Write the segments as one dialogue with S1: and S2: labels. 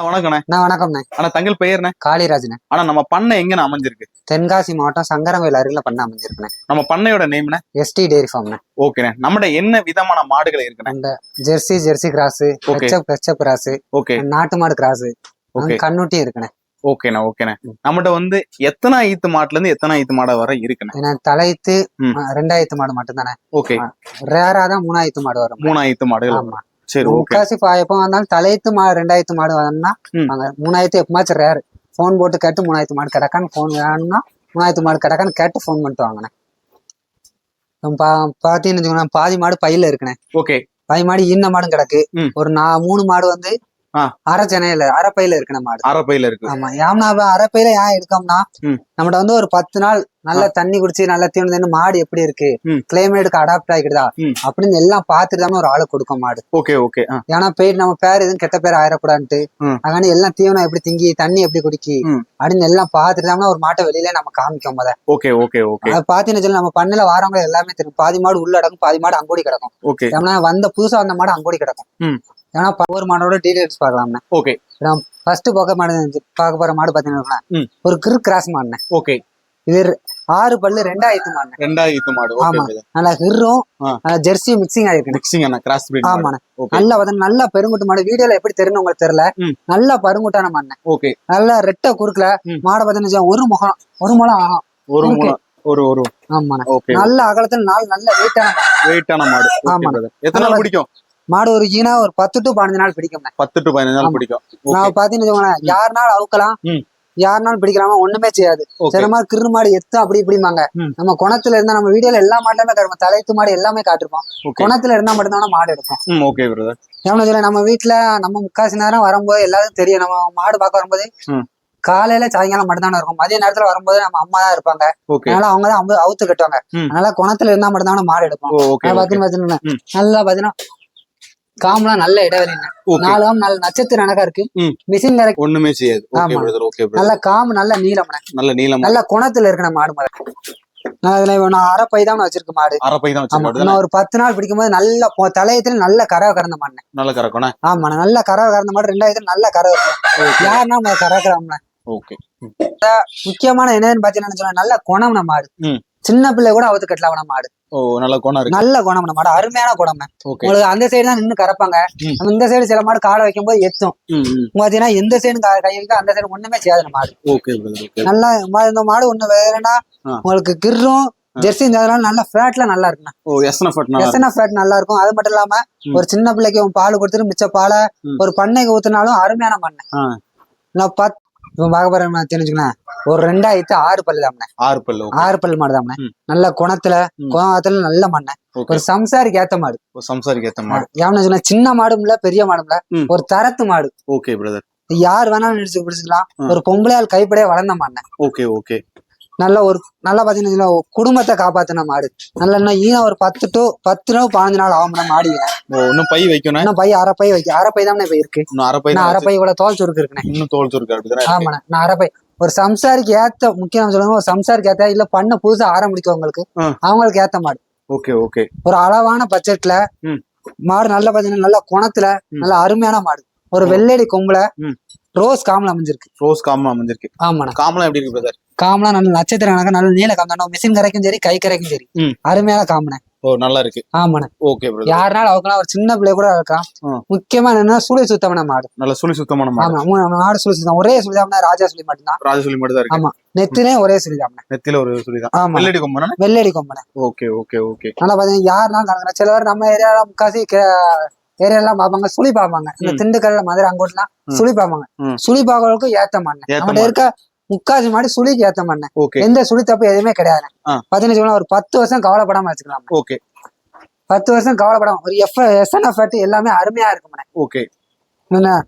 S1: வணக்கண்ணே
S2: நான் வணக்கம்ண்ணே.
S1: ஆனா தங்கள் பெயர்ண்ணே?
S2: காளிராஜ்ண்ணே.
S1: ஆனா நம்ம பண்ணை எங்கண்ணே அமைஞ்சிருக்கு?
S2: தென்காசி மாவட்டம் சங்கரவேல் அருகில் பண்ண அமைஞ்சிருக்குண்ணே.
S1: நம்ம பண்ணையோட நேம்ண்ணே?
S2: ST dairy ஃபார்ம்ண்ணே.
S1: ஓகேண்ணே. நம்மட என்ன விதமான மாடுகள் இருக்குண்ணே?
S2: அந்த Jersey Jersey cross. HF HF cross
S1: okay.
S2: நாட்டு மாடு கிராஸ்
S1: ஓகே.
S2: கண்ணுட்டியும் இருக்குண்ணே.
S1: ஓகேண்ணா ஓகேண்ணே. நம்மகிட்ட வந்து எத்தனை ஈத்து மாட்டுல இருந்து எத்தனை ஈத்து மாடை வரை இருக்குண்ணே?
S2: தலைத்து ரெண்டாயிரத்து மாடு மட்டும்தானே
S1: ஓகே.
S2: ரேரா தான் மூணாயிரத்து மாடு வரும்.
S1: மூணு ஈத்து மாடுகள்
S2: ஆமா.
S1: சரி
S2: முக்காசி எப்போ வந்தாலும் தலைத்து மாடு ரெண்டாயிரத்து மாடு வரணும்னா
S1: ம்.
S2: அங்க மூணாயிரத்து எப்பமாச்சும் ரேர் ஃபோன் போட்டு கேட்டு மூணாயிரத்து மாடு கிடக்கான்னு ஃபோன் வேணும்னா மூணாயிரத்து மாடு கிடக்கான்னு கேட்டு ஃபோன் பண்ணிட்டு இப்ப பா பார்த்தீங்கன்னு பாதி மாடு பையில இருக்குண்ணே
S1: ஓகே
S2: பாதி மாடு ஈன மாடும் கிடக்கு. ஒரு நா மூணு மாடு வந்து. அரை சென்னையில அரை பையில இருக்கிற மாடு
S1: அரப்பையில இருக்கு
S2: ஆமா ஏம்னா அப்ப அரை பையில ஏன் எடுக்கோம்னா. நம்மகிட்ட வந்து ஒரு பத்து நாள் நல்லா தண்ணி குடிச்சு நல்லா தீவனம் தின்னு மாடு எப்படி இருக்கு. கிளைமேட்டுக்கு அடாப்ட் ஆகிக்குதா
S1: ம்.
S2: அப்படின்னு எல்லாம் பார்த்துட்டு தான் ஒரு ஆளு கொடுக்கும் மாடு
S1: ஓகே ஓகே
S2: ஏன்னா போயிட்டு நம்ம பேர் எதுவும் கெட்ட பேர் ஆயிடக்கூடாதுன்ட்டு. அதனால எல்லாம் தீவனம் எப்படி திங்கி தண்ணி எப்படி குடிக்கி. அப்படின்னு எல்லாம் பார்த்துட்டு தான் ஒரு மாட்டை வெளியில நம்ம காமிக்கும் போத
S1: ஓகே ஓகே ஓகே
S2: அதை பார்த்தீங்கன்னு சொல்லி நம்ம பண்ணல வாரவங்க எல்லாமே தெரியும் பாதி மாடு உள்ள அடக்கும் பாதி மாடு அங்கோடி கிடக்கும்
S1: ஓகே
S2: ஏன்னா வந்த புதுசா வந்த மாடு அங்கோடி கிடக்கும். ஏன்னா ப- ஒரு மாடோட டீடைல்ஸ் பார்க்கலாம்ண்ணே
S1: ஓகே
S2: ஃபர்ஸ்ட் பார்க்க மாடு பார்க்க போற மாடு பாத்தீங்கன்னா. ஒரு கிரு கிராஸ் மாடுண்ணே.
S1: ஓகே
S2: இது ஆறு பல்லு ரெண்டாயிரத்து மாடுண்ணே.
S1: ரெண்டாவது ஈத்து மாடு
S2: ஆமா. நல்லா
S1: ஆ.
S2: ஜெர்சி மிக்சிங் ஆயிருக்கு.
S1: மிக்சிங் கிராஸ் பிரீட் மாடு.
S2: ஆமாண்ணே. நல்லா வந்து நல்லா பெருங்குட்டு மாடு. வீடியோல எப்படி தெரியும் உங்களுக்கு தெரியல. நல்லா பருங்குட்டான மாடுண்ணே.
S1: ஓகே
S2: நல்லா ரெட்டை குறுக்கல. மாடை பார்த்தீங்கன்னா ஒரு முகம் ஒரு முகம் ஆகும்.
S1: ஒரு. மூணு ஒரு ஒரு.
S2: ஆமாண்ணே. நல்ல அகலத்துல நாலு நல்ல வெயிட்டான மாடு.
S1: வெயிட்டான மாடு.
S2: ஆமா.
S1: எத்தனை நாள் பிடிக்கும்?
S2: மாடு ஒரு ஈனா ஒரு பத்து டு பதினஞ்சு நாள் பிடிக்கும்ண்ணே.
S1: பத்து டு பதினஞ்சு நாள். பிடிக்கும்.
S2: நான் பாத்தீங்கன்னு யாருனாலும் அவுக்கலாம். யாருனாலும் பிடிக்கலாமா? ஒண்ணுமே செய்யாது. சில மாதிரி கிரு மாடு எத்து அப்படி இப்படிமாங்க. நம்ம குணத்துல இருந்தா நம்ம வீடியோல எல்லா மாட்டுமே காட்டுவோம். தலைத்து மாடு எல்லாமே காட்டிருப்போம். குணத்துல இருந்தா மட்டும்தான் மாடு எடுப்போம்.
S1: ஓகே பிரதர்
S2: எவ்வளவு சொல்ல நம்ம வீட்டுல நம்ம முக்காசி நேரம் வரும்போது எல்லாரும் தெரியும். நம்ம மாடு பார்க்க வரும்போது. காலையில சாயங்காலம் மட்டும்தானே இருக்கும். மதிய நேரத்துல வரும்போது நம்ம அம்மா தான் இருப்பாங்க. அதனால அவங்க தான் அவுத்து கட்டுவாங்க. அதனால குணத்துல இருந்தா மட்டும்தான் மாடு எடுப்போம். பாத்தீங்கன்னா. நல்லா பாத்தீங்கன்னா காம்பெல்லாம் நல்ல இடைவெளி நாலு காம்பு நல்ல நட்சத்திர கணக்கா இருக்கு. மிஷின் கரெக்ட்
S1: ஒண்ணுமே செய்யாது.
S2: நல்ல காம்பு நல்ல நீளம்
S1: நல்ல நீளமா
S2: நல்ல குணத்துல இருக்கிற மாடு. மாதிரி நான் இதுல நான் அரை பை தான் வச்சிருக்க மாடு.
S1: அரப்பை தான்
S2: ஆமா.
S1: வச்சு
S2: இன்னும் ஒரு பத்து நாள் பிடிக்கும்போது நல்ல பொ- தலையத்துல நல்ல கறவை கறந்த மாடு
S1: நல்ல கறக்கணா
S2: ஆமா நல்ல கறவை கறந்த மாடு ரெண்டாயிரத்துல நல்ல இருக்கும் யாருன்னா நம்ம கறவை
S1: ஓகே
S2: முக்கியமான என்னன்னு பாத்தீங்கன்னா நல்ல குணம்ன மாடு
S1: ம்.
S2: சின்ன பிள்ளை கூட அவுத்து கட்டலாம் மாடு.
S1: ஓ நல்ல கோணம்
S2: நல்ல குணம்ன மாடு அருமையான குணம் உங்களுக்கு அந்த சைடு தான் நின்னு கறப்பாங்க. நம்ம இந்த சைடு சில மாடு காலை வைக்கும் போது எத்தும் பாத்தீங்கன்னா எந்த சைடு கை வைக்க அந்த சைடு ஒண்ணுமே செய்யாது மாடு. நல்லா இந்த மாடு ஒண்ணு வேறனா. உங்களுக்கு கிர்ரும் ஜெர்சி இதெல்லாம் நல்ல ஃபேட்ல நல்லா இருக்குண்ணா. ஃபேட் நல்லா இருக்கும். அது மட்டும் இல்லாம. ஒரு சின்ன பிள்ளைக்கு பால் கொடுத்துட்டு மிச்ச பாலை. ஒரு பண்ணைக்கு ஊத்துனாலும் அருமையான மண்ணு
S1: ஆ.
S2: நான் பத் இப்போ பார்க்க போறேன் தெரிஞ்சுக்கணும் ஒரு ரெண்டாயிரத்து ஆறு பல்லு தாமண்ணே
S1: ஆறு பல்லு
S2: ஆறு பல்லு மாடு தாமண்ணே. நல்ல குணத்துல. குணத்துல நல்ல மண்ணு ஒரு சம்சாரிக்கு ஏத்த மாடு.
S1: சம்சாரிக்கு ஏத்த மாடு.
S2: ஏன்னு சொன்னா சின்ன மாடும் இல்ல பெரிய மாடும் இல்ல. ஒரு தரத்து மாடு.
S1: ஓகே பிரதர்
S2: யார் வேணாலும் நினைச்சு பிடிச்சிக்கலாம். ஒரு பொம்பளையால் கைப்படையா வளர்ந்த மாடு
S1: ஓகே ஓகே
S2: நல்ல ஒரு நல்லா ஒரு குடும்பத்தை காப்பாத்தின மாடு நல்ல ஈனம் ஒரு பத்து டு பத்து நாள் பதினஞ்சு நாள் ஆகும் மாடு ஈனம்.
S1: ஓ இன்னும் பை வைக்கணும்
S2: இன்னும் பை அரை பை வைக்க அரை பை தான் இப்ப இருக்கு
S1: இன்னும் அரை பை
S2: அரை பை இவ்வளவு தோல் சுருக்கு இருக்குண்ணே
S1: இன்னும் தோல் சுருக்கு
S2: ஆமாண்ணே நான் அரை பை ஒரு சம்சாரிக்கு ஏத்த முக்கியம் சொல்லுங்க ஒரு சம்சாரிக்கு ஏத்த இல்ல பண்ண புதுசா ஆரம்பிக்கவங்களுக்கு. அவங்களுக்கு ஏத்த மாடு
S1: ஓகே ஓகே
S2: ஒரு அளவான பட்ஜெட்ல. மாடு நல்ல பாத்தீங்கன்னா நல்ல குணத்துல. நல்ல அருமையான மாடு ஒரு. வெள்ளடி கொம்புல. ரோஸ் காமல அமைஞ்சிருக்கு.
S1: ரோஸ் காமம் அமைஞ்சிருக்கு.
S2: ஆமாண்ணே.
S1: காமலாம் எப்படி இருக்கு பிரதர்
S2: காமலாம் நல்ல நட்சத்திர கணக்கா நல்ல நீல காம மிஷின் கரைக்கும் சரி கை கரைக்கும் சரி. அருமையான காமனே
S1: ஓ நல்லா இருக்கு.
S2: ஆமாண்ணே.
S1: ஓகே
S2: யாருனாலும் அவுக்கலாம் ஒரு சின்ன பிள்ளை கூட இருக்கலாம்
S1: ஆ.
S2: முக்கியமா என்னன்னா சுழி சுத்தமான மாடு.
S1: நல்ல சுழி சுத்தமான மாடு.
S2: ஆமா மாடு சுழி சுத்தம். ஒரே சுழிதாம்னா ராஜா சுழி மட்டும்தான்.
S1: ராஜசுழி மட்டும் தான்
S2: ஆமா. நெத்திலே ஒரே சுழிதாம்னா
S1: நெத்தில ஒரு சுழி தான்.
S2: ஆமா.
S1: வெள்ளடி கொம்பனா
S2: வெள்ளடி கொம்பனை
S1: ஓகே ஓகே ஓகே
S2: நல்லா பாத்தீங்கன்னா யாருனாலும் கணக்கு சில பேர் நம்ம ஏரியால முக்காசி ஏரியாலாம் பார்ப்பாங்க சுழி பார்ப்பாங்க இந்த. திண்டுக்கல்ல மதுரை அங்கோட்டலாம்
S1: ம்.
S2: சுழி பார்ப்பாங்க. சுழி பார்க்கறதுக்கும் ஏத்த
S1: ஏத்த
S2: நம்மகிட்ட இருக்க முக்காசி மாடு சுழிக்கு ஏத்த
S1: ஓகே
S2: எந்த சுழி தப்பு எதுவுமே கிடையாது. பாத்தீங்கன்னா வச்சுக்கோங்களேன், ஒரு பத்து வருஷம் கவலைப்படாம வச்சுக்கலாம்
S1: ஓகே
S2: பத்து வருஷம் கவலைப்படாம ஒரு எஃப் எஸ்என்எஃப் எல்லாமே அருமையா இருக்கும்
S1: ஓகே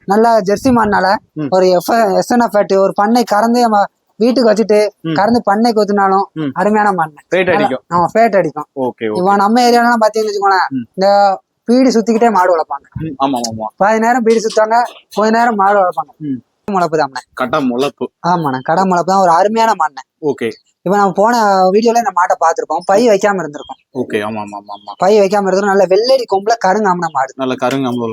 S2: நல்லா ஜெர்சி மாடுனால. ஒரு எஃப் எஸ்என்எஃப் ஒரு பண்ணை கறந்து நம்ம வீட்டுக்கு வச்சுட்டு. கறந்து பண்ணைக்கு ஊத்துனாலும்
S1: ம்.
S2: அருமையான
S1: ரேட் அடிக்கும்
S2: அவன் ஃபேட் அடிக்கும் இப்போ நம்ம ஏரியாலாம் பாத்தீங்கன்னு வச்சுக்கோங்களேன். இந்த பீடி சுத்திக்கிட்டே மாடு வளர்ப்பாங்க.
S1: ஆமா ஆமா
S2: பாதி நேரம் பீடி சுத்தாங்க கொஞ்ச நேரம் மாடு வளர்ப்பாங்க. முளப்பு தாம்ண்ணே.
S1: கட்ட முளப்பு.
S2: ஆமாண்ணே கடை முளப்பு தான் ஒரு அருமையான மாடுண்ணே
S1: ஓகே.
S2: இப்ப நம்ம போன வீடியோல இந்த மாட்டை பார்த்திருப்போம் பை வைக்காம இருந்திருக்கும்.
S1: ஓகே ஆமா ஆமா ஆமா
S2: பை வைக்காம இருந்திருக்கும். நல்ல வெள்ளடி கொம்புல கருங்காமன மாடு.
S1: நல்ல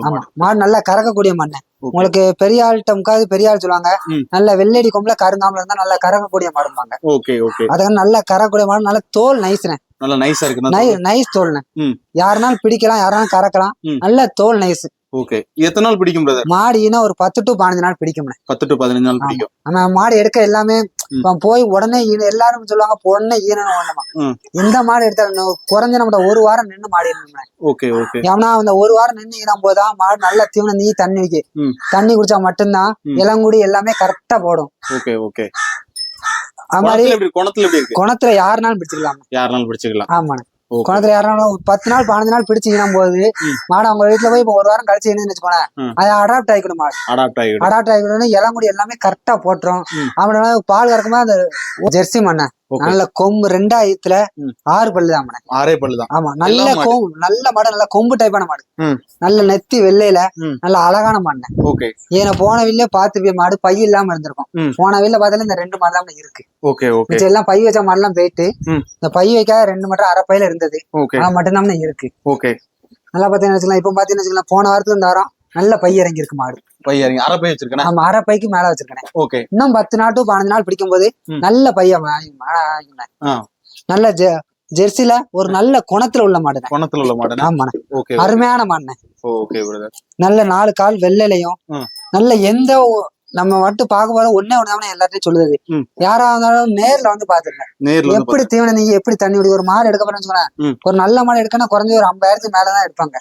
S2: ஆமா
S1: மாடு.
S2: நல்லா கறக்கக்கூடிய மண்ணு. உங்களுக்கு பெரிய ஆள்கிட்ட முக்காது பெரிய ஆள் சொல்லுவாங்க. நல்ல வெள்ளடி கொம்புல கருங்காமல இருந்தா நல்லா கறக்கக்கூடிய மாடும்பாங்க.
S1: Okay okay.
S2: அதுக்கு நல்ல கறக்கக்கூடிய மாடு நல்ல தோல் நைஸ்ண்ணே
S1: நல்ல நைஸா இருக்கு
S2: நைஸ்
S1: ம்.
S2: யாருனாலும் பிடிக்கலாம் யாருனாலும் கறக்கலாம். நல்ல தோல் நைஸ்
S1: ஓகே. எத்தனை நாள் பிடிக்கும் பிரதர்
S2: மாடு ஈனா ஒரு பத்து டு பதினஞ்சு நாள் பிடிக்கும்ண்ணே
S1: பத்து டு பதினஞ்சு நாள். பிடிக்கும்.
S2: நம்ம மாடு எடுக்க எல்லாமே இப்ப போய் உடனே ஈன எல்லாரும் சொல்லுவாங்க உடனே ஈனணும் ஒண்ணுமா
S1: ம்.
S2: எந்த மாடு எடுத்தாலும் குறைஞ்ச நம்ம ஒரு வாரம் நின்று மாடு
S1: ஓகே ஓகே.
S2: ஏன்னா அந்த ஒரு வாரம் நின்று ஈனம் போதுதான் மாடு நல்ல தீவனம் நீ தண்ணி வைக்க. தண்ணி குடிச்சா மட்டும்தான். இளங்குடி எல்லாமே கரெக்டா போடும்.
S1: Okay okay. குணத்துல
S2: யாருனாலும் பிடிச்சிக்கலாம்
S1: யாருனாலும் பிடிச்சிக்கலாம்
S2: ஆமாண்ணே.
S1: ஓகே
S2: குணத்துல யாருனாலும் ஒரு பத்து நாள் பதினஞ்சு நாள் பிடிச்சு ஈனம் போகுது. மாடு அவங்க வீட்டுல போய் இப்ப ஒரு வாரம் கழிச்சு ஈனு வச்சுக்கோங்க. அது அடாப்ட் ஆகிக்கணும் மாடு
S1: அடாப்ட் ஆகிடும்
S2: அடாப்ட் ஆகிக்கணும் இளங்குடி எல்லாமே கரெக்டா போட்டுரும். அவன பால் கறக்கும்போது அந்த ஜெர்சி மண்ணை நல்ல கொம்பு ரெண்டாயிரத்துல. ஆறு பல்லு தான்
S1: ஆறே பல்லு தான்.
S2: ஆமா நல்ல. கொம்பு நல்ல மாடு நல்ல கொம்பு டைப்பான மாடு. நல்ல நெத்தி வெள்ளையில. நல்ல அழகான மாடு
S1: ஓகே
S2: ஏன்னா போன வீல்ல பார்த்து போய் மாடு பை இல்லாம இருந்திருக்கும். போன வீல்ல பார்த்தாலும் இந்த ரெண்டு மாடு தான் இருக்கு.
S1: ஓகே ஓகே
S2: எல்லாம் பை வச்ச மாடுலாம் போயிட்டு. இந்த பை வைக்காத ரெண்டு மட்டும் அரை பையில இருந்தது. ஆனா மட்டும்தான் இருக்கு.
S1: ஓகே
S2: நல்லா பாத்தீங்கன்னா வச்சுக்கலாம் இப்ப பாத்தீங்கன்னா போன வாரத்துல இந்த வாரம் நல்ல பை இறங்கி இருக்கு மாடு.
S1: பையன் அரை பை வச்சிருக்கேன்?
S2: ஆமா அரை பைக்கு மேல வச்சிருக்கேன்.
S1: ஓகே.
S2: இன்னும் பத்து நாள் டு பதினஞ்சு நாள் பிடிக்கும் போது. நல்ல.
S1: ஆ.
S2: நல்ல ஜெர்சில ஒரு நல்ல குணத்துல உள்ள மாடுனே
S1: குணத்துல உள்ள மாடனா?
S2: ஆமாண்ணே
S1: ஓகே
S2: அருமையான மாடுனே
S1: ஓகே
S2: நல்ல நாலு கால் வெள்ளையிலையும். நல்ல எந்த நம்ம மட்டும் பார்க்க போற ஒன்னே ஒண்ணு எல்லாத்தையும் சொல்லுது. யாரா இருந்தாலும் நேர்ல வந்து பாத்துருங்க எப்படி தீவனம் நீங்க எப்படி தண்ணி குடி ஒரு மாடு எடுக்க போறேன்னு ஒரு நல்ல மாடு எடுக்கணும் குறைஞ்ச ஒரு ஐம்பதாயிரத்துக்கு மேலதான் எடுப்பாங்க.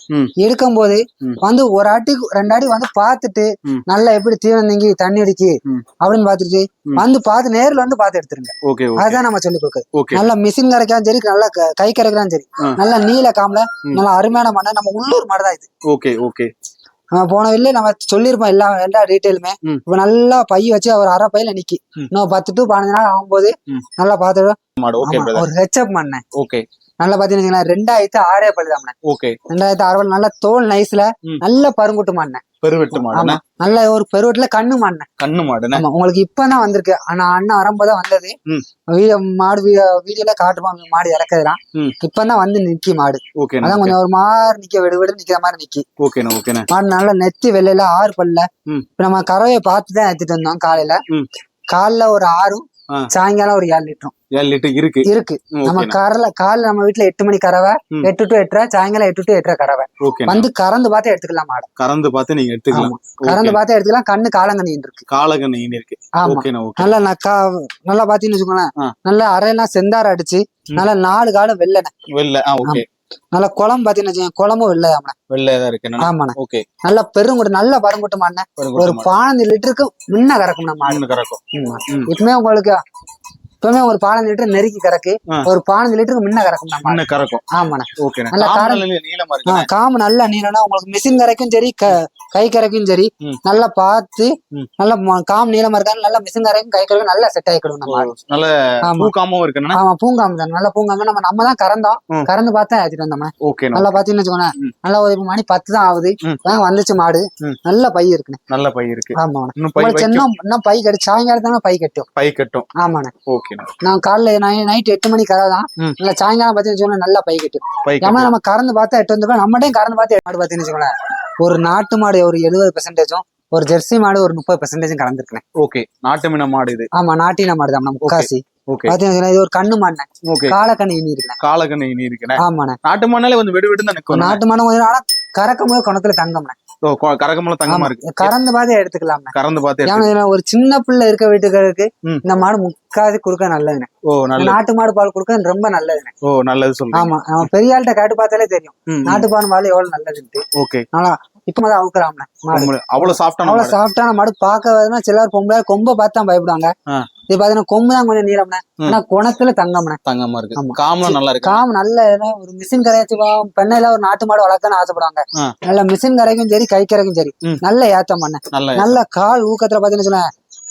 S2: எடுக்கும் போது. வந்து ஒரு அடி ரெண்டு அடி வந்து பாத்துட்டு. நல்லா எப்படி தீவனம் நீங்கி தண்ணி அடிக்கி. அப்படின்னு பாத்துட்டு. வந்து பார்த்து நேர்ல வந்து பார்த்து எடுத்துருங்க அதுதான் நம்ம சொல்லி கொடுக்குறது
S1: ஓகே
S2: நல்ல மிஷின் கரைக்காலும் சரி நல்ல க- கை கரைக்கிறாலும் சரி. நல்ல நீல காமல. நல்ல அருமையான மாடு நம்ம உள்ளூர் மாடு தான் இது
S1: ஓகே ஓகே
S2: நம்ம போன வெளில நம்ம சொல்லியிருப்போம் எல்லா எல்லா டீட்டெயிலுமே. இப்ப நல்லா பை வச்சு ஒரு அரை பையில நிக்கி. இன்னும் பத்து டு பதினஞ்சு நாள் ஆகும்போது. நல்லா
S1: பிரதர்
S2: ஒரு ஹெச்அப் பண்ணேன்
S1: ஓகே
S2: நல்லா பாத்தீங்கன்னா ரெண்டாயிரத்து ஆறே பல்லு தான்
S1: ஓகே
S2: ரெண்டாயிரத்து ஆறு பல்லு நல்ல தோல் நைஸ்ல. நல்ல பருங்குட்டு மாடினேன்
S1: பெருவெட்டு மாடுனா?
S2: நல்ல ஒரு பெருவட்டுல கண்ணு மாடினேன்
S1: கண்ணு மாடுனா?
S2: உங்களுக்கு இப்பதான் வந்திருக்கு. ஆனா அண்ணன் வரும்போதான் வந்தது. வீடியோ மாடு வீடியோ வீடியோல காட்டுமா மாடு இறக்குதுதான்
S1: ம்.
S2: இப்பதான் வந்து நிக்கி மாடு. அதான் கொஞ்சம் ஒரு மாதிரி நிக்க விடு விடு நிக்கிற மாதிரி நிக்கி.
S1: ஓகேண்ணா ஓகேண்ணா.
S2: மாடு நல்லா நெத்தி வெள்ளையில ஆறு பல்ல. நம்ம கறவையை பார்த்து தான் எடுத்துட்டு வந்தோம் காலையில. காலைல ஒரு ஆறும். சாயங்காலம் ஒரு ஏழு லிட்டரும்.
S1: ஏழு லிட்டர் இருக்கு.
S2: இருக்கு. நம்ம கரல காலைல நம்ம வீட்டுல எட்டு மணி கறவை. எட்டு டு எட்டரை சாயங்காலம் எட்டு டு எட்டரை கறவை. வந்து கறந்து பார்த்து எடுத்துக்கலாம் மாடு.
S1: கறந்து பார்த்து நீங்க எடுத்துக்கலாம்.
S2: கறந்து பார்த்து எடுத்துக்கலாம். கண்ணு காலங்கண்ணி இருக்கு.
S1: காலகண்ண ஈனி இருக்கு.
S2: நல்லா நக்கா நல்லா பாத்தீங்கன்னு வச்சுக்கோங்களேன். நல்லா அரையெல்லாம் செந்தார அடிச்சு. நல்லா நாலு காலம் வெள்ளனை
S1: வெள்ளை. ஓகே
S2: நல்லா குளம் பாத்தீங்கன்னு குளமும் வெள்ளையாமண்ணே
S1: வெள்ளை தான் இருக்கு
S2: ஆமாண்ணே.
S1: ஓகே
S2: நல்லா பெருங்குட்டு நல்ல பருங்குட்டு மாடினேன் ஒரு பதினஞ்சு லிட்டருக்கு முன்ன கறக்கும். நம்ம
S1: கறக்கும்.
S2: இப்பவுமே உங்களுக்கு இப்பவுமே ஒரு பதினஞ்சு லிட்டர் நெருக்கி கறக்கு. ஒரு பதினஞ்சு லிட்டருக்கு முன்ன கறக்கும்
S1: முன்ன கறக்கும்.
S2: ஆமாண்ணே.
S1: ஓகேண்ணா.
S2: நல்ல காரம்.
S1: இருக்கு.
S2: காம்பு நல்லா நீளம்னா உங்களுக்கு மிஷின் கரைக்கும் சரி க- கை கரைக்கும் சரி. நல்லா பார்த்து. நல்ல ம- காம்பு நீளமா இருக்கான்னு நல்லா மிஷின் கரைக்கும் கை கரைக்கும் நல்லா செட் ஆயிக்கணும் நம்ம.
S1: நல்ல
S2: ஆமா.
S1: பூக்காமவும் இருக்குண்ணா.
S2: ஆமா பூங்காம்பு தான். நல்ல பூங்காம்பு நம்ம நம்ம தான் கறந்தோம். கறந்து பார்த்தா ஏத்திட்டு வந்தோம்
S1: ஓகேண்ணா.
S2: நல்லா பாத்தீங்கன்னு வச்சுக்கோங்க. நல்லா ஒரு மணி பத்து தான் ஆகுது. வந்துச்சு மாடு. நல்ல பை இருக்குண்ணே.
S1: நல்ல பை இருக்கு.
S2: ஆமா
S1: இன்னும் பை
S2: கட்டி சாயங்காலம் பை கட்டும்.
S1: பை கட்டும்.
S2: ஆமாண்ணே.
S1: ஓகேண்ணா
S2: நான் காலைல நைட் எட்டு மணி கரை தான். இல்ல சாயங்காலம் பாத்தீங்கன்னு நல்லா பை கட்டும். ஏன்னா நம்ம கறந்து பார்த்தா எட்டு வந்துருக்கோம் நம்மகிட்டயும் கறந்து பார்த்து மாடு பாத்தீங்கன்னு வச்சுக்கோங்களேன். ஒரு நாட்டு மாடு ஒரு எழுபது பெர்சன்டேஜும் ஒரு ஜெர்சி மாடு ஒரு முப்பது பெர்சன்டேஜும் கலந்துருக்கேன்
S1: ஓகே. நாட்டு மீன மாடு இது.
S2: ஆமா நாட்டின மாடு தான். நம்ம முக்காசி. இது ஒரு கண்ணு
S1: ஓகே.
S2: காலக்கண்ணு இனி இருக்கேன்
S1: காலகண்ண இனி இருக்குண்ணே.
S2: ஆமாண்ணே.
S1: நாட்டு மண்ணாலே வந்து வெடு வெடுன்னு
S2: நாட்டு கொஞ்சம் ஆனா கறக்கும் போது குணத்துல தங்கம்ண்ணே.
S1: கரகமெல்லாம் தங்கமா. இருக்கு.
S2: கறந்து பார்த்து எடுத்துக்கலாம்ண்ணே
S1: கறந்து பார்த்து
S2: ஒரு சின்ன பிள்ளை இருக்க வீட்டுக்கு
S1: ம்.
S2: இந்த மாடு முக்காது கொடுக்க நல்லதுண்ணே
S1: ஓ நல்ல
S2: நாட்டு மாடு பால் கொடுக்க ரொம்ப நல்லதுண்ணே
S1: ஓ நல்லது சொல்றீங்க.
S2: ஆமா. நம்ம பெரிய ஆள்கிட்ட கேட்டு பார்த்தாலே தெரியும். நாட்டு பால் பால் எவ்வளவு நல்லதுன்ட்டு.
S1: ஓகே.
S2: நல்லா இப்ப
S1: உங்களை- அவ்வளவு சாஃப்டான
S2: அவ்வளவு சாஃப்டான மாடு. பார்க்க சிலர் பொம்பளை கொம்ப பார்த்து தான் பயப்படுவாங்க. இது பாத்தீங்கன்னா கொம்பு தான் கொஞ்சம் நீளம்ண்ணே
S1: ம்.
S2: ஆனா குணத்துல தங்கம்ண்ணே
S1: தங்கமா இருக்கு. காமலாம் நல்லா இருக்கு
S2: காம் நல்ல ஒரு மிஷின் கரையாச்சு பெண்ணையில ஒரு நாட்டு மாடு வளர்க்கணும்னு ஆசைப்படுவாங்க. நல்ல மிஷின் கரைக்கும் சரி கை கரைக்கும் சரி. நல்ல ஏத்தம் பண்ண
S1: நல்ல
S2: கால் ஊக்கத்துல பாத்தீங்கன்னா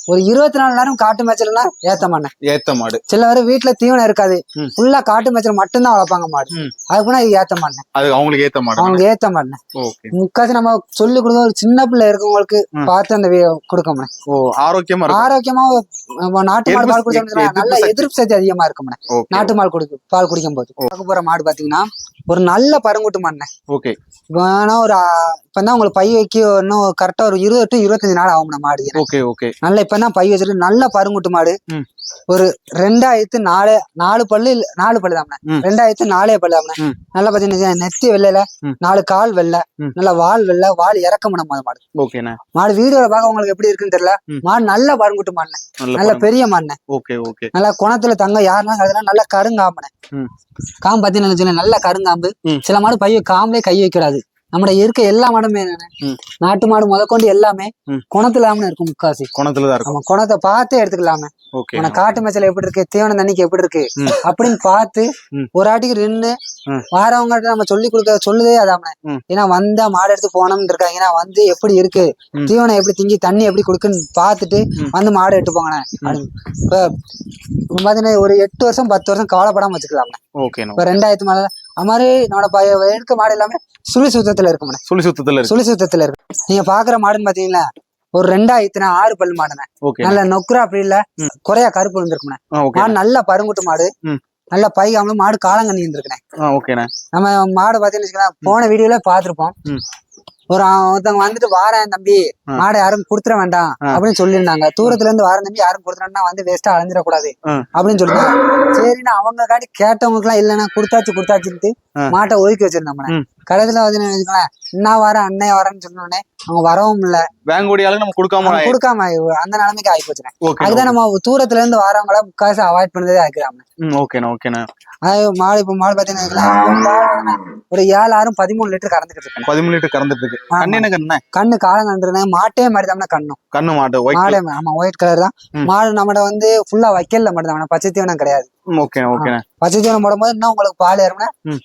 S2: ஒரு இருபத்தி நாலு நேரம் காட்டு மேய்ச்சல்னா ஏத்த மாட்டேன்.
S1: ஏத்த மாடு.
S2: சில பேர் வீட்டுல தீவனம் இருக்காது. ஃபுல்லா காட்டு மேய்ச்சல் மட்டும்தான் வளர்ப்பாங்க மாடு. அதுக்குன்னா இது ஏத்த மாட்டேன்.
S1: அது அவங்களுக்கு ஏத்த மாடு
S2: அவங்களுக்கு ஏத்த
S1: ஓகே.
S2: முக்காசி நம்ம சொல்லி கொடுக்க ஒரு சின்ன பிள்ளை இருக்கவங்களுக்கு. பார்த்து அந்த வி- கொடுக்க முடியும்
S1: ஓ ஆரோக்கியமா
S2: ஆரோக்கியமா நாட்டு மாடு பால் குடிச்சோம்னா நல்ல. எதிர்ப்பு சக்தி. அதிகமா இருக்கும் நாட்டு மாடு குடிக்கும் பால் குடிக்கும் போது போற மாடு பாத்தீங்கன்னா ஒரு நல்ல பருங்குட்டு மாடுனே
S1: ஓகே
S2: இப்போ வேணா ஒரு ஆ, இப்பதான் உங்களுக்கு பை வைக்க இன்னும் கரெக்டா ஒரு இருபது டு இருபத்தஞ்சு நாள் ஆகும் நம்ம மாடு
S1: ஓகே ஓகே
S2: நல்ல இப்பதான் பை வச்சிருக்கு நல்ல பருங்குட்டு மாடு. ஒரு ரெண்டாயிரத்து நாலு நாலு பல்லு இல்ல- நாலு பல்லு
S1: ம்.
S2: ரெண்டாயிரத்து நாலே பல்லு
S1: ம்.
S2: நல்லா பாத்தீங்கன்னா நெத்தி வெள்ளையில. நாலு கால் வெள்ளை. நல்ல வால் வெள்ளை வால் இறக்க முடியும் மாடு
S1: ஓகேண்ணே
S2: மாடு வீடியோல பார்க்க உங்களுக்கு எப்படி இருக்குன்னு தெரியல. மாடு நல்ல பருங்குட்டு மாடுனே
S1: நல்ல.
S2: பெரிய மாடுனே
S1: ஓகே ஓகே
S2: நல்ல குணத்துல தங்க யாருன்னா அதெல்லாம் நல்ல கருங்காம்பனே
S1: ம்.
S2: காம்பு பாத்தீங்கன்னா நல்ல கருங்காம்பு
S1: ம்.
S2: சில மாடு பைய காம்பலே கை வைக்கிறாது நம்மட இருக்க எல்லா மாடுமே. நாட்டு மாடு முதற்கொண்டு எல்லாமே
S1: ம்.
S2: குணத்துல இருக்கும் முக்காசி
S1: குணத்துல தான் இருக்கும்
S2: நம்ம குணத்தை பார்த்தே எடுத்துக்கலாமே உனக்கு காட்டு மேச்சல் எப்படி இருக்கு தீவனம் தண்ணிக்கு எப்படி இருக்கு. அப்படின்னு பார்த்து. ஒரு ஆட்டிக்கு நின்று
S1: ம்.
S2: வாரவங்க நம்ம சொல்லி கொடுக்க சொல்லுதே அதாம. ஏன்னா வந்தா மாடு எடுத்து போனோம்னு இருக்காங்க ஏன்னா வந்து எப்படி இருக்கு. தீவனம் எப்படி திங்கி தண்ணி எப்படி கொடுக்குன்னு பார்த்துட்டு. வந்து மாடு எடுத்து போங்கண்ணே. இப்ப பாத்தீங்கன்னா ஒரு எட்டு வருஷம் பத்து வருஷம் கவலைப்படாம வச்சுக்கலாம்ண்ணே
S1: ஓகேண்ணா
S2: இப்ப ரெண்டாயிரத்து மேல அது மாதிரி நம்மளோட எடுக்க மாடு எல்லாமே சுழி சுத்தத்துல இருக்கும்ண்ணே.
S1: சுழி சுத்தத்துல இருக்கு.
S2: சுழி சுத்தத்துல இருக்கு. நீங்க பாக்குற மாடுன்னு பாத்தீங்கன்னா ஒரு ரெண்டாயிரத்துனா ஆறு பல்
S1: ஓகே.
S2: நல்ல நொக்குரா அப்படி இல்ல. குறையா கருப்பு இருந்திருக்குண்ணே நல்ல பருங்குட்டு மாடு. நல்ல பைகாமலும் மாடு காலங்கண்ணி இருந்திருக்குண்ணே. நம்ம மாடு பாத்தீங்கன்னு போன வீடியோல பாத்திருப்போம். ஒரு ஒருத்தவங்க வந்துட்டு வாரேன் தம்பி. மாடை யாரும் கொடுத்துட வேண்டாம். அப்படின்னு சொல்லியிருந்தாங்க தூரத்துல இருந்து வாரேன் தம்பி யாரும் கொடுத்துட்டா வந்து வேஸ்டா அலைஞ்சிடக்கூடாது. அப்படின்னு சொல்லிட்டாங்க சரின்னு அவங்க காட்டி கேட்டவங்களுக்கு எல்லாம் இல்லைன்னா கொடுத்தாச்சு கொடுத்தாச்சுட்டு. மாட்டை ஒதுக்கி வச்சிருந்தோம்
S1: ம்.
S2: கடைசியில வந்து என்ன வரேன் அண்ணன் வரேன்னு சொன்னோடனே அவங்க வரவும் இல்ல.
S1: வேங்கோடியாலும் நம்ம கொடுக்காம
S2: கொடுக்காம அந்த நிலைமைக்கு ஆகி போச்சுனே அதுதான் நம்ம தூரத்துல இருந்து வரவங்கள முக்காசு அவாய்ட் பண்ணதே ஆக்கிராம
S1: ஓகேண்ணா ஓகேண்ணா.
S2: அது மாடு இப்ப மாடு பாத்தீங்கன்னா ஒரு ஏழு ஆறும் பதிமூணு லிட்டர் கறந்துக்கிட்டு இருக்கேன்
S1: பதிமூணு லிட்டர் கறந்துட்டு இருக்கு. கண்ணு கண்ணு
S2: கண்ணு காலம் கண்டுருந்தேன் மாட்டே மாதிரி தான் கண்ணும்.
S1: கண்ணு மாட்டு ஒயிட்
S2: மாடே ஆமா ஒயிட் கலர் தான். மாடு நம்மட வந்து ஃபுல்லா வைக்கல மட்டும் தான் பச்சை தீவனம் கிடையாது.
S1: ஓகே ஓகேண்ணா
S2: பச்சை தீவனம் போடும்போது இன்னும் உங்களுக்கு பால்.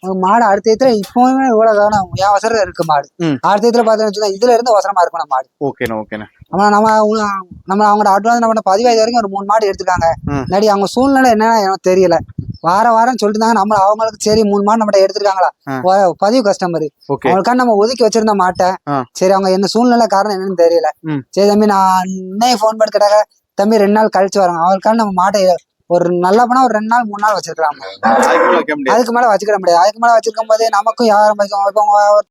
S2: உங்க மாடு அடுத்த இடத்துல இப்பவுமே இவ்வளவு கவனம் என் அவசரம் இருக்கு மாடு. அடுத்த இடத்துல பாத்தீங்கன்னா இதுல இருந்து அவசரமா இருக்கும் நம்ம மாடு
S1: ஓகேண்ணா ஓகேண்ணா
S2: நம்ம நம்ம அவங்களோட அட்வான்ஸ் நம்ம பதிவாயிரம் வரைக்கும் ஒரு மூணு மாடு எடுத்துக்காங்க. நடி அவங்க சூழ்நிலை என்னன்னா எனக்கு தெரியல. வார வாரம் சொல்லிட்டு இருந்தாங்க நம்ம அவங்களுக்கு சரி மூணு மாடு நம்மகிட்ட எடுத்துருக்காங்களா? பதிவு கஸ்டமர்
S1: ஓகே
S2: அவங்களுக்காக நம்ம ஒதுக்கி வச்சிருந்த மாட்டை.
S1: ஆ.
S2: சரி அவங்க என்ன சூழ்நிலை காரணம் என்னன்னு தெரியல. சரி தம்பி நான் இன்னைக்கு ஃபோன் பண்ணி கேட்டாங்க தம்பி ரெண்டு நாள் கழிச்சு வரோம் அவங்களுக்காக நம்ம மாட்டை ஒரு நல்லா போனா ஒரு ரெண்டு நாள் மூணு நாள் வச்சிருக்கலாம்? அதுக்கு மேல வச்சுக்கிட முடியாது. அதுக்கு மேல வச்சிருக்கும் போது நமக்கும் யாரும் இப்போ